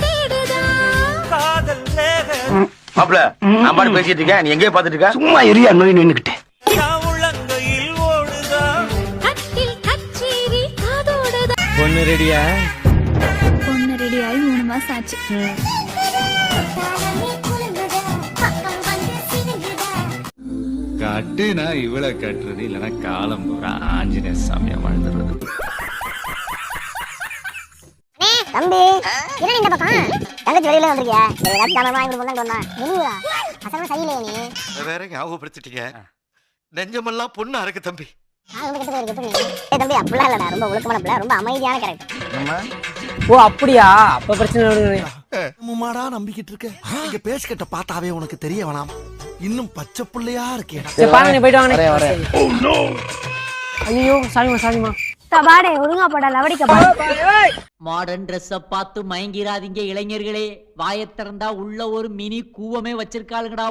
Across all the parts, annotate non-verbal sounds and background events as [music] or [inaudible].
தேடுதா? மாப்பிள நான் பாட்டு பேசிட்டு இருக்கேன். நீ எங்கேயே பாத்துட்டு இருக்க. சும்மா எரியா நோய் பொண்ணு ரெடியா? பொண்ணு மூணு மாசம் ஆச்சு. கட்டுனா இவளை கட்டுறது இல்லைன்னா காலம் பூரா ஆஞ்சநேய சாமியா வாழ்ந்துடுறது. தம்பி என்ன இந்த பக்கம்? தங்கச்சி வெளியில வந்திருக்கியா? சொன்னா. சரியில்லையே நீ. வேற ஞாபகப்படுத்திட்டீங்க? நெஞ்சமெல்லாம் பொண்ணு அறக்கு தம்பி. தம்பி அப்படிலாம் இல்லடா. ரொம்ப ஒழுக்கமான பிள்ளை ரொம்ப அமைதியான கேரக்டர் ஓ அப்படியா? அப்ப பிரச்சனை மாடா நம்பிக்கிட்டு இருக்க? இங்க பேசிக்கிட்ட பார்த்தாவே உனக்கு தெரிய வேணாம். இன்னும் பச்சை பிள்ளையா இருக்கே. சரி பாருங்க நீ போயிட்டு வாங்க. ஐயோ சாரிமா சாரிமா பாடே ஒழுங்கா போடா லவடிக்க மாடர்ன் ட்ரெஸ்ஸ பார்த்து மயங்கிறாதீங்க இளைஞர்களே. வாயத் திறந்தா உள்ள ஒரு மினி கூவமே வச்சிருக்காளுங்கடா.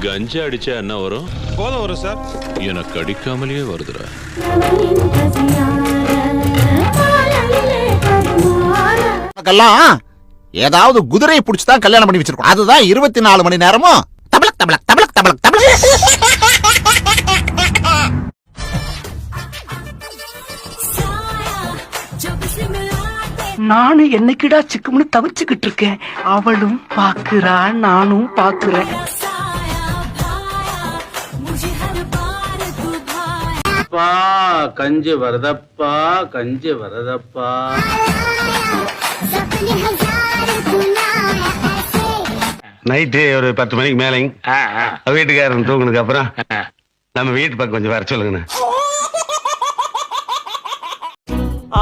கஞ்சா அடிச்சா என்ன வரும்? போதும் வரும் சார். எனக்கு அடிக்காமலேயே வருதுடா. ஏதாவது குதிரையை பிடிச்சி தான் கல்யாணம் பண்ணி வச்சிருக்கோம். அதுதான் இருபத்தி நாலு மணி நேரமும் தபலக் தபலக் தபலக் தபலக் தபலக். நானும் என்னைக்குடா சிக்கும்னு தவிச்சுக்கிட்டு இருக்கேன் அவளும் பாக்குறா நானும் பாக்குறேன் கஞ்சி வரதப்பா கஞ்சி வரதப்பா. நைட்டு ஒரு பத்து மணிக்கு மேலேங்க வீட்டுக்காரன் தூங்குனதுக்கு அப்புறம் நம்ம வீட்டு பக்கம் கொஞ்சம் வர சொல்லுங்கண்ணா.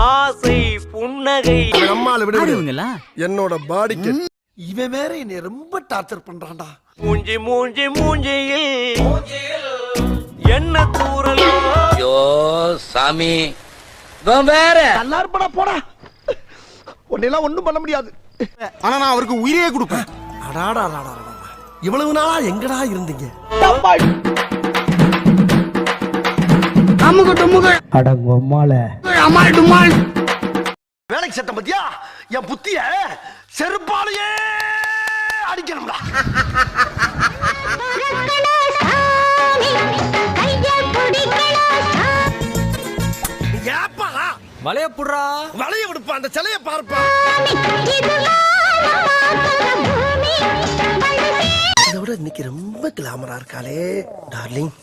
ஆசை புன்னகை. நம்மால விடுங்க என்னோட பாடிக்கு இவன் வேற என்னை ரொம்ப டார்ச்சர் பண்றான்டா. மூஞ்சி மூஞ்சி மூஞ்சியில். என்ன தூரலோ ஐயோ சாமி. வேற. நல்லா இருப்படா போடா. உன்னையெல்லாம் ஒண்ணும் பண்ண முடியாது. ஆனா நான் அவருக்கு உயிரே கொடுப்பேன். அடாடா அடாடா. இவ்வளவு நாளா எங்கடா இருந்தீங்க? வேலைக்கு சட்டம் பத்தியா? என் புத்திய செருப்பாலேயே அடிக்கணும்டா. ஏப்பா வளைய புடுறா. வளைய விடுப்பா அந்த சிலைய பார்ப்பா. இதை விட இன்னைக்கு ரொம்ப கிளாமரா இருக்காளே டார்லிங்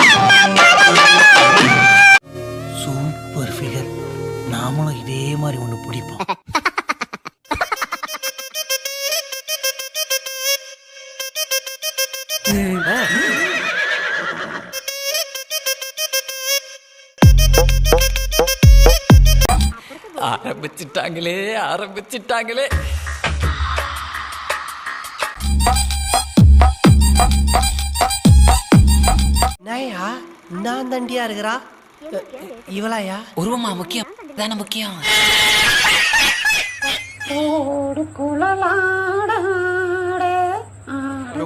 சூப்பர் [laughs] ஃபிகர் நாமளும் இதே மாதிரி ஒண்ணு பிடிப்போம். ஆரம்பிச்சிட்டாங்களே ஆரம்பிச்சிட்டாங்களே. நயா நான் தண்டியா இருக்கிறா? இவளாயா? உருவமா முக்கியம் தானே முக்கியம்?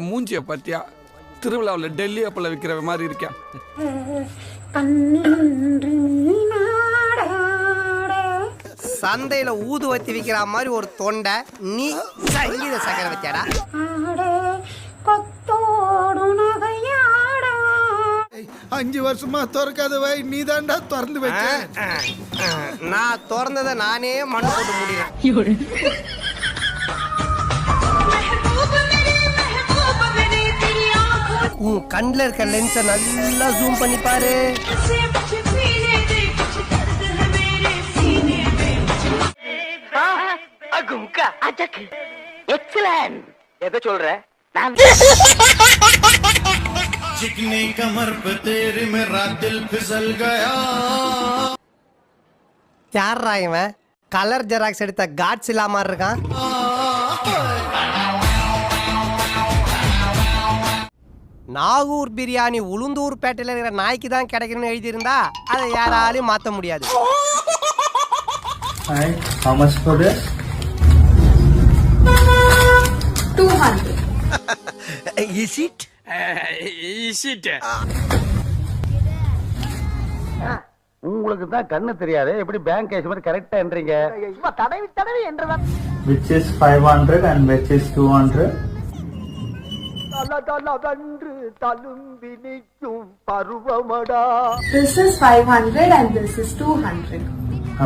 மூஞ்சிய பாத்தியா? திருவிழாவில் டெல்லி அப்பல விக்கிற மாதிரி இருக்கேன் சந்தையில ஊதுவத்தி விக்கிற மாதிரி ஒரு தொண்டை நீ சங்கீத சக்கர அஞ்சு வருஷமா திறக்காத வை நீ தாண்டா திறந்து வச்ச நான் திறந்ததை நானே மண் போட்டு முடிகிறேன் உன் கண்ணில் இருக்க லென்ஸை நல்லா ஜூம் பண்ணி பாரு. எதை சொல்ற? நான் [laughs] யாரா இவன் கலர் ஜெராக்ஸ் எடுத்த காட்ஸ் இல்லாம இருக்கான் நாகூர் பிரியாணி உளுந்தூர் பேட்டையில் இருக்கிற நாய்க்கு தான் கிடைக்கணும்னு எழுதியிருந்தா அதை யாராலையும் மாற்ற முடியாது. How much இஸ் இட் உங்களுக்கு தான் கண்ணு தெரியாது. எப்படி பேங்க் கேஷ் மாதிரி கரெக்டா என்றீங்க தடவி தடவி என்றதான் which is 500 and which is 200 தலதலவென்று தழும்பி நிற்கும் பருவமடா. This is 500 and this is 200.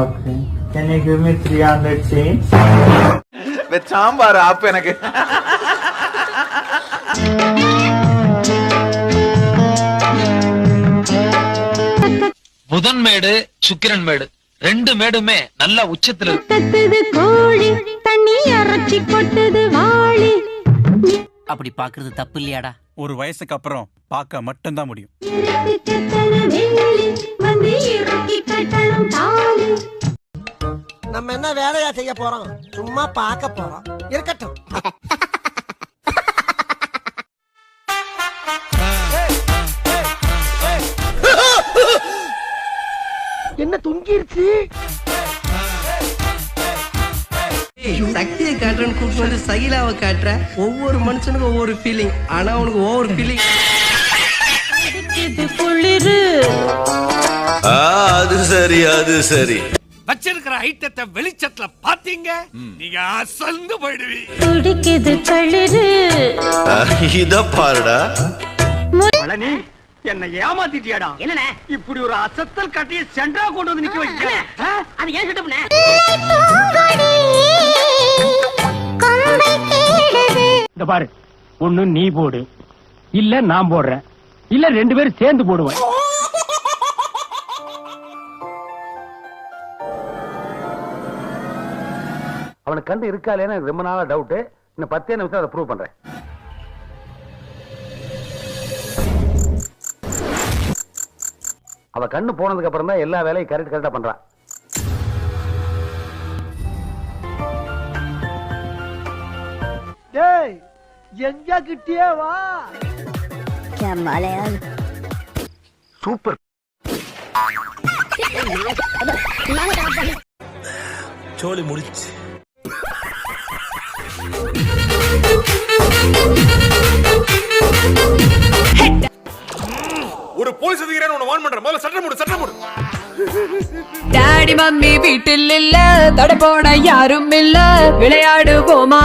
okay. Can you give me 300 change? Sambar app எனக்கு. புதன் மேடு சுக்கிரன் மேடு. ரெண்டு மேடுமே நல்ல உச்சத்துல கோழி தண்ணி அரைச்சி கொட்டுது வாளி. அப்படி பாக்குறது தப்பு இல்லையாடா? ஒரு வயசுக்கு அப்புறம் பார்க்க மட்டும்தான் முடியும். நம்ம என்ன வேலையா செய்ய போறோம்? சும்மா பார்க்க போறோம். இருக்கட்டும். என்ன தொங்கிருச்சு? சக்தியை காட்டுறேன்னு கூப்பிட்டு வந்து சகிலாவை காட்டுற. ஒவ்வொரு மனுஷனுக்கும் ஒவ்வொரு ஃபீலிங் ஆனா உனக்கு ஒவ்வொரு ஃபீலிங் குளிரு அது சரி அது சரி. வச்சிருக்கிற ஐட்டத்தை வெளிச்சத்துல பாத்தீங்க நீங்க அசந்து போயிடுவீங்க துடிக்குது களிரு இத பாருடா. என்னை ஏமாத்திட்டியாடா. என்னண்ணே? இப்படி ஒரு அசத்தல் கட்டிய சென்டரா கொண்டு வந்து நிக்க வைக்க அது ஏன் இந்த பாரு ஒண்ணு நீ போடு இல்ல நான் போடுறேன் இல்ல ரெண்டு பேரும் சேர்ந்து போடுவேன். அவனுக்கு கண்டு இருக்கா இல்லையான்னு எனக்கு ரொம்ப நாளா டவுட் இன்னும் பத்தே நிமிஷம் அதை ப்ரூவ் பண்றேன். அவ கண்ணு போனதுக்கு அப்புறம் தான் எல்லா வேலையும் கரெக்ட் கரெக்டா பண்றான் டேய் எங்க கிட்டியே வா. சூப்பர் சோலி முடிச்சு. ஒரு [laughs] போலீஸ் அதிகாரி உன்னை வான் பண்றேன். முதல்ல சட்டம் மூடு சட்டம் மூடு. டாடி மம்மி வீட்டில் இல்ல தட போட யாரும் இல்ல விளையாடுவோமா?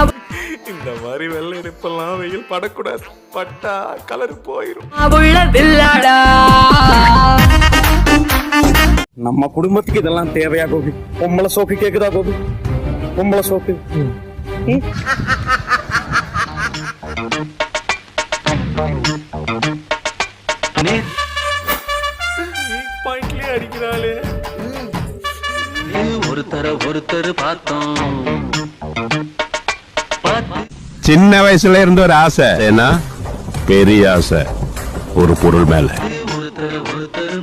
இந்த மாதிரி வெள்ளை இருப்பெல்லாம் வெயில் படக்கூடாது. பட்டா கலர் போயிரும். உள்ள வில்லாடா நம்ம குடும்பத்துக்கு இதெல்லாம் தேவையா கோபி? பொம்பளை சோக்கு கேக்குதா கோபி? பொம்பளை சோக்கு. பாயிண்ட்லயே அடிக்கிறாளே. ஒருத்தர் பார்த்தோம். சின்ன வயசுல இருந்து ஒரு ஆசை. ஏன்னா? பெரிய ஆசை. ஒரு பொருள் மேல. ஒருத்தர் ஒருத்தர்